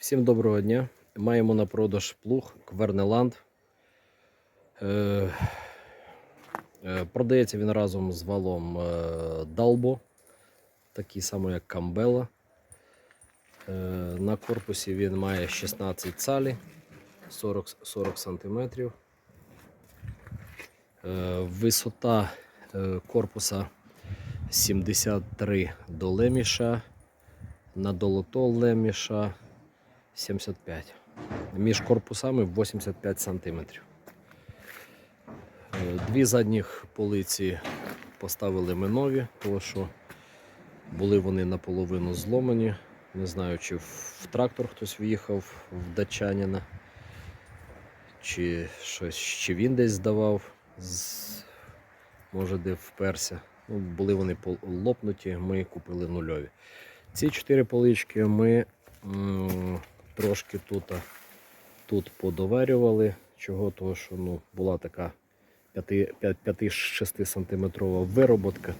Всім доброго дня. Маємо на продаж плуг Квернеланд. Е, е, продається він разом з валом е, Далбо, такий самий як Камбела. На корпусі він має 16 цалі 40, 40 см. Висота корпуса 73 до леміша, на долото леміша 75. Між корпусами 85 см. Дві задніх полиці поставили ми нові, тому що були вони наполовину зломані. Не знаю, чи в трактор хтось в'їхав в датчанина, чи щось, чи він десь здавав, з, може де вперся. Ну, були вони лопнуті, ми купили нульові. Ці чотири полички ми трошки тут, тут подоварювали. Чого? Того, що ну, була така 5-6 сантиметрова вироботка.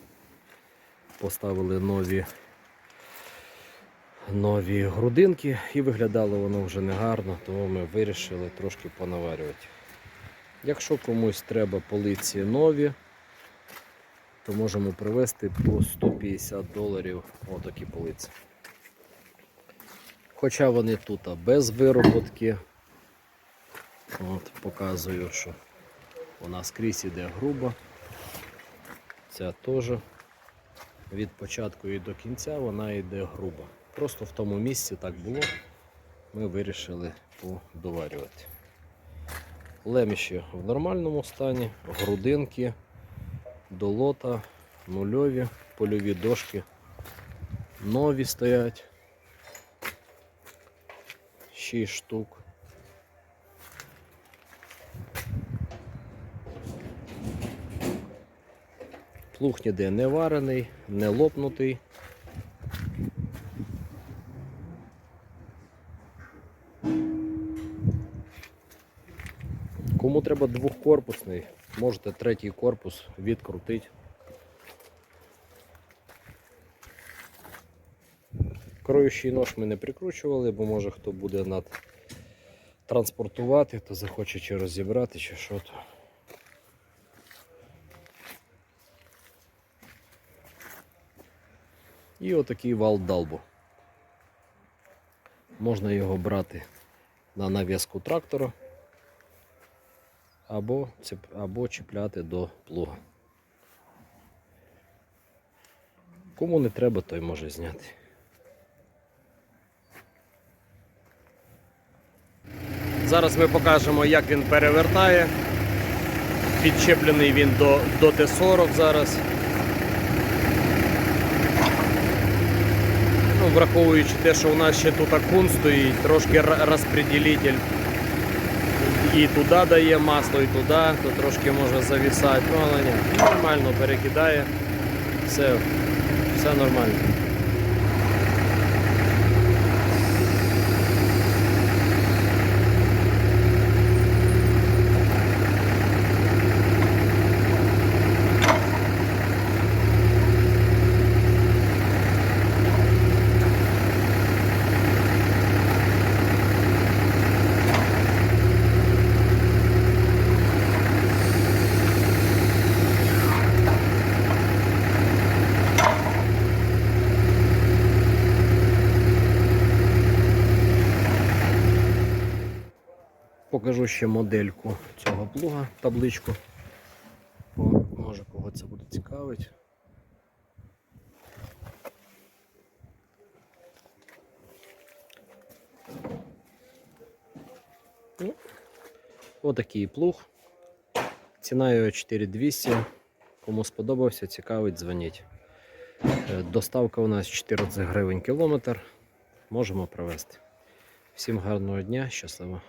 Поставили нові, нові грудинки і виглядало воно вже негарно, тому ми вирішили трошки понаварювати. Якщо комусь треба полиці нові, то можемо привезти по 150 доларів отакі полиці. Хоча вони тут без вироботки. От, показую, що вона скрізь іде груба. Ця теж від початку і до кінця вона йде груба. Просто в тому місці так було. Ми вирішили подоварювати. Леміші в нормальному стані, грудинки, долота, нульові, польові дошки нові стоять. 6 штук. Плуг ніде не варений, не лопнутий. Кому треба двохкорпусний, можете третій корпус відкрутити. Кроючий нож ми не прикручували, бо може хто буде над транспортувати, хто захоче чи розібрати, чи що то. І отакий вал далбу. Можна його брати на нав'язку трактора або, або чіпляти до плуга. Кому не треба, той може зняти. Зараз ми покажемо, як він перевертає. Підчеплений він до, до Т-40 зараз. Ну, враховуючи те, що у нас ще тут акун стоїть, трошки розпреділитель і туди дає масло, і туди, то трошки може завісати. Ну, але ні, нормально перекидає. Все, все нормально. Покажу ще модельку цього плуга, табличку. Може кого це буде цікавить. Отакий плуг. Ціна його 4200. Кому сподобався, цікавить, дзвоніть. Е, Доставка у нас 14 гривень кілометр. Можемо провести. Всім гарного дня, щасливо.